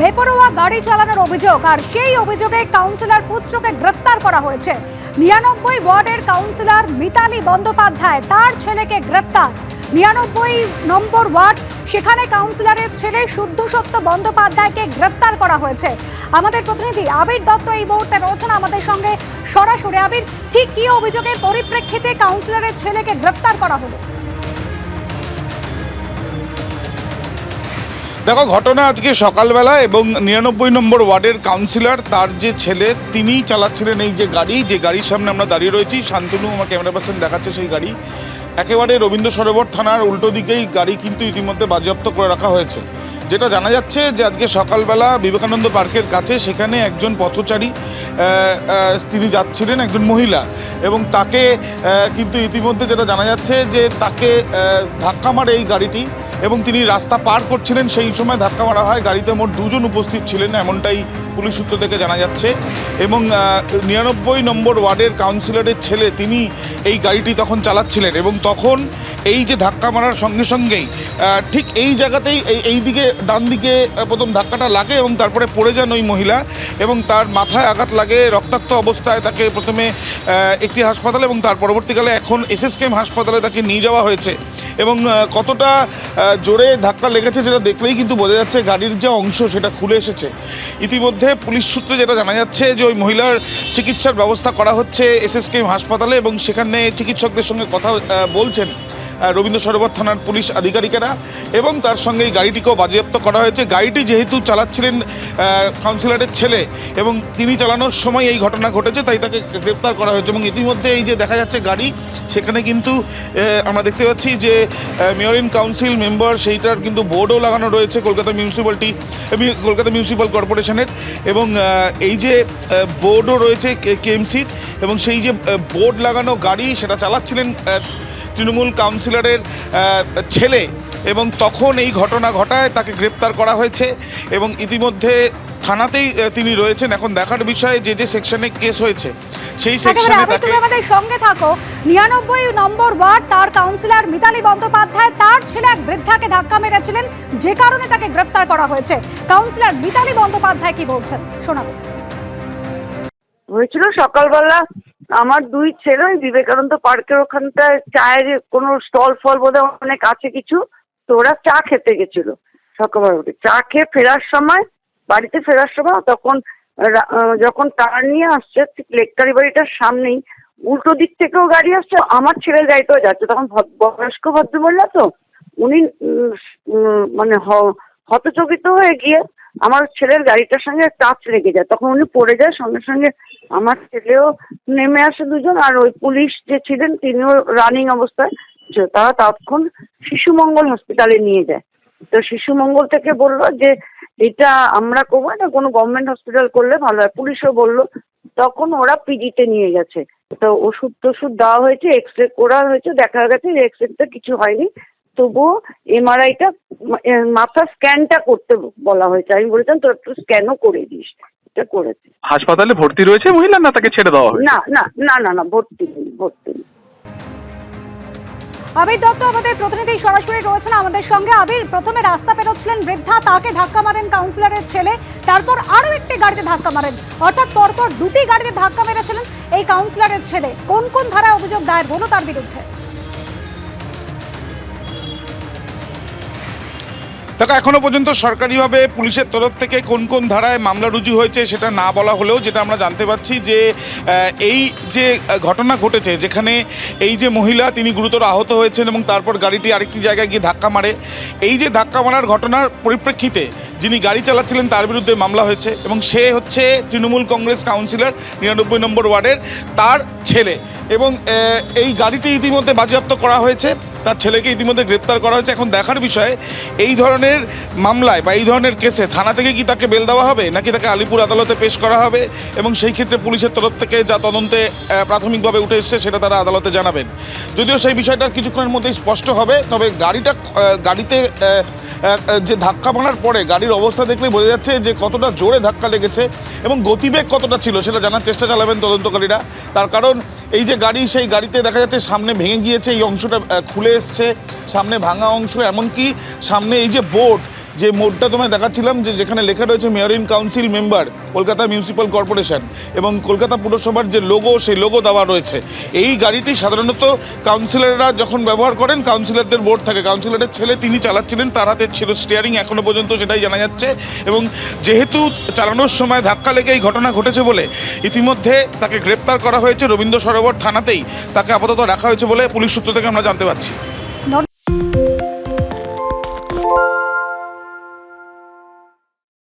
বেপরোয়া গাড়ি চালানোর অভিযোগ, আর সেই অভিযোগে কাউন্সিলর পুত্রকে গ্রেফতার করা হয়েছে। নিরানব্বই ওয়ার্ডের কাউন্সিলর মিতালি বন্দ্যোপাধ্যায় তার ছেলেকে গ্রেফতার নিরানব্বই নম্বর ওয়ার্ড, সেখানে কাউন্সিলরের ছেলে শুদ্ধ সত্য বন্দ্যোপাধ্যায়কে গ্রেফতার করা হয়েছে। আমাদের প্রতিনিধি আবির দত্ত এই মুহূর্তে রয়েছেন আমাদের সঙ্গে সরাসরি। আবির, ঠিক কি অভিযোগের পরিপ্রেক্ষিতে কাউন্সিলরের ছেলেকে গ্রেফতার করা হলো? দেখো, ঘটনা আজকে সকালবেলা এবং নিরানব্বই নম্বর ওয়ার্ডের কাউন্সিলর, তার যে ছেলে, তিনিই চালাচ্ছিলেন এই যে গাড়ি। যে গাড়ির সামনে আমরা দাঁড়িয়ে রয়েছি, শান্তনু আমার ক্যামেরা পার্সন দেখাচ্ছে সেই গাড়ি। একেবারে রবীন্দ্র সরোবর থানার উল্টো দিকেই গাড়ি কিন্তু ইতিমধ্যে বাজেয়াপ্ত করে রাখা হয়েছে। যেটা জানা যাচ্ছে যে আজকে সকালবেলা বিবেকানন্দ পার্কের কাছে সেখানে একজন পথচারী তিনি যাচ্ছিলেন একজন মহিলা এবং তাকে কিন্তু ইতিমধ্যে যেটা জানা যাচ্ছে যে তাকে ধাক্কা মারে এই গাড়িটি। এবং তিনি রাস্তা পার করছিলেন, সেই সময় ধাক্কা মারা হয়। গাড়িতে মোট দুজন উপস্থিত ছিলেন, এমনটাই পুলিশ সূত্র থেকে জানা যাচ্ছে। এবং নিরানব্বই নম্বর ওয়ার্ডের কাউন্সিলরের ছেলে তিনি এই গাড়িটি তখন চালাচ্ছিলেন এবং তখন এই যে ধাক্কা মারার সঙ্গে সঙ্গেই ঠিক এই জায়গাতেই এই দিকে, ডান দিকে প্রথম ধাক্কাটা লাগে এবং তারপরে পড়ে যান ওই মহিলা এবং তার মাথায় আঘাত লাগে, রক্তাক্ত অবস্থায় তাকে প্রথমে একটি হাসপাতালে এবং তার পরবর্তীকালে এখন এসএসকেএম হাসপাতালে তাকে নিয়ে যাওয়া হয়েছে। এবং কতটা জোরে ধাক্কা লেগেছে সেটা দেখলেই কিন্তু বোঝা যাচ্ছে গাড়ির যে অংশ সেটা খুলে এসেছে। ইতিমধ্যে পুলিশ সূত্রে যেটা জানা যাচ্ছে যে ওই মহিলার চিকিৎসার ব্যবস্থা করা হচ্ছে এসএসকেএম হাসপাতালে এবং সেখানে চিকিৎসকদের সঙ্গে কথা বলছেন। রবীন্দ্র সরোবর থানার পুলিশ আধিকারিকেরা এবং তার সঙ্গে এই গাড়িটিকেও বাজেয়াপ্ত করা হয়েছে। গাড়িটি যেহেতু চালাচ্ছিলেন কাউন্সিলরের ছেলে এবং তিনি চালানোর সময় এই ঘটনা ঘটেছে, তাই তাকে গ্রেপ্তার করা হয়েছে এবং ইতিমধ্যে এই যে দেখা যাচ্ছে গাড়ি, সেখানে কিন্তু আমরা দেখতে পাচ্ছি যে মেয়র ইন কাউন্সিল মেম্বার সেইটার কিন্তু বোর্ডও লাগানো রয়েছে কলকাতা মিউনিসিপ্যালিটি কলকাতা মিউনিসিপ্যাল কর্পোরেশনের এবং এই যে বোর্ডও রয়েছে কেএমসির এবং সেই যে বোর্ড লাগানো গাড়ি সেটা চালাচ্ছিলেন তৃণমূল কাউন্সিলরের ছেলে এবং তখন এই ঘটনা ঘটায় তাকে গ্রেপ্তার করা হয়েছে এবং ইতিমধ্যে থানাতেই তিনি রয়েছেন। এখন দেখার বিষয়ে যে যে সেকশনে কেস হয়েছে সেই একেবারে সেকশনে তাকে তুমি আমাদের সঙ্গে থাকো। নিরানব্বই নম্বর ওয়ার্ড তার কাউন্সিলর মিতালি বন্দ্যোপাধ্যায় তার ছেলে এক বৃদ্ধাকে ধাক্কা মেরেছিলেন যে কারণে তাকে গ্রেফতার করা হয়েছে। কাউন্সিলর মিতালি বন্দ্যোপাধ্যায় কি বলছেন? শোনাবো। হয়েছিল সকালবেলা আমার দুই ছেলে, ওই বিবেকানন্দ পার্কের ওখানটায় চায়ের কোনো স্টল ফল বোধহয় অনেক আছে কিছু, তো ওরা চা খেতে গেছিল সকালবেলা উঠে। চা খেয়ে ফেরার সময়, বাড়িতে ফেরার সময় তখন যখন তার নিয়ে আসছে, ঠিক লেকটারি বাড়িটার সামনেই, উল্টো দিক থেকেও গাড়ি আসছে, আমার ছেলের গাড়িটাও যাচ্ছে। তখন বয়স্ক ভদ্রমহিলা তো, উনি মানে হতচকিত হয়ে গিয়ে আমার ছেলের গাড়িটার সঙ্গে টাচ লেগে যায়। তখন উনি পড়ে যায়, সঙ্গে সঙ্গে আমার ছেলেও নেমে আসে দুজন, আর ওই পুলিশ যে ছিলেন তিনিও রানিং অবস্থায়। তারা তৎক্ষণ শিশু মঙ্গল হসপিটালে নিয়ে যায়। তো শিশু মঙ্গল থেকে বলল যে, এটা আমরা করব না কোনো গভর্নমেন্ট হসপিটাল করলে ভালো হয়। পুলিশও বলল, তখন ওরা পিজিতে নিয়ে গেছে। তো ওষুধ টষুধ দেওয়া হয়েছে এক্স রে করা হয়েছে, দেখা গেছে যে এক্স রেতে কিছু হয়নি। তবুও এমআরআইটা মাথা স্ক্যানটা করতে বলা হয়েছে। আমি বলেছিলাম তোর একটু স্ক্যানও করে দিস। এটা করেছে। হাসপাতালে ভর্তি রয়েছে মহিলা না তাকে ছেড়ে দেওয়া না না না না না ভর্তি নেই ভর্তি নেই। আবির দত্ত আমাদের প্রতিনিধি সরাসরি রয়েছেন আমাদের সঙ্গে। আবির প্রথমে রাস্তা পেরোচ্ছিলেন বৃদ্ধা তাকে ধাক্কা মারেন কাউন্সিলরের ছেলে তারপর আরও একটি গাড়িতে ধাক্কা মারেন। অর্থাৎ পরপর দুটি গাড়িতে ধাক্কা মেরেছিলেন এই কাউন্সিলরের ছেলে। কোন কোন ধারায় অভিযোগ দায়ের হলো তার বিরুদ্ধে? দেখো, এখনও পর্যন্ত সরকারিভাবে পুলিশের তরফ থেকে কোন কোন ধারায় মামলা রুজু হয়েছে সেটা না বলা হলেও যেটা আমরা জানতে পারছি যে এই যে ঘটনা ঘটেছে যেখানে এই যে মহিলা তিনি গুরুতর আহত হয়েছেন এবং তারপর গাড়িটি আরেকটি জায়গায় গিয়ে ধাক্কা মারে, এই যে ধাক্কা মারার ঘটনার পরিপ্রেক্ষিতে যিনি গাড়ি চালাচ্ছিলেন তার বিরুদ্ধে মামলা হয়েছে এবং সে হচ্ছে তৃণমূল কংগ্রেস কাউন্সিলর, নিরানব্বই নম্বর ওয়ার্ডের তার ছেলে এবং এই গাড়িটি ইতিমধ্যে বাজেয়াপ্ত করা হয়েছে। তার ছেলেকে ইতিমধ্যে গ্রেপ্তার করা হয়েছে। এখন দেখার বিষয়ে, এই ধরনের মামলায় বা এই ধরনের কেসে থানা থেকে কি তাকে বেল দেওয়া হবে, নাকি তাকে আলিপুর আদালতে পেশ করা হবে? এবং সেই ক্ষেত্রে পুলিশের তরফ থেকে যা তদন্তে প্রাথমিকভাবে উঠে এসছে সেটা তারা আদালতে জানাবেন। যদিও সেই বিষয়টা কিছুক্ষণের মধ্যেই স্পষ্ট হবে, তবে গাড়িটা গাড়িতে যে ধাক্কা মারার পরে গাড়ির অবস্থা দেখলেই বোঝা যাচ্ছে যে কতটা জোরে ধাক্কা লেগেছে এবং গতিবেগ কতটা ছিল সেটা জানার চেষ্টা চালাবেন তদন্তকারীরা। তার কারণ এই যে গাড়ি, সেই গাড়িতে দেখা যাচ্ছে সামনে ভেঙে গিয়েছে, এই অংশটা খুলে এসছে, সামনে ভাঙা অংশ, এমনকি সামনে এই যে বোর্ড যে মোড়টা তোমায় দেখাচ্ছিলাম, যে যেখানে লেখা রয়েছে mayor in council member, Kolkata municipal corporation এবং কলকাতা পুরসভার যে লোগো সেই লোগো দেওয়া রয়েছে। এই গাড়িটি সাধারণত কাউন্সিলররা যখন ব্যবহার করেন কাউন্সিলরদের বোর্ড থাকে। কাউন্সিলরের ছেলে তিনি চালাচ্ছিলেন, তার হাতে ছিল স্টিয়ারিং এখনও পর্যন্ত সেটাই জানা যাচ্ছে এবং যেহেতু চালানোর সময় ধাক্কা লেগে এই ঘটনা ঘটেছে বলে ইতিমধ্যে তাকে গ্রেপ্তার করা হয়েছে। রবীন্দ্র সরোবর থানাতেই তাকে আপাতত রাখা হয়েছে বলে পুলিশ সূত্র থেকে আমরা জানতে পারছি।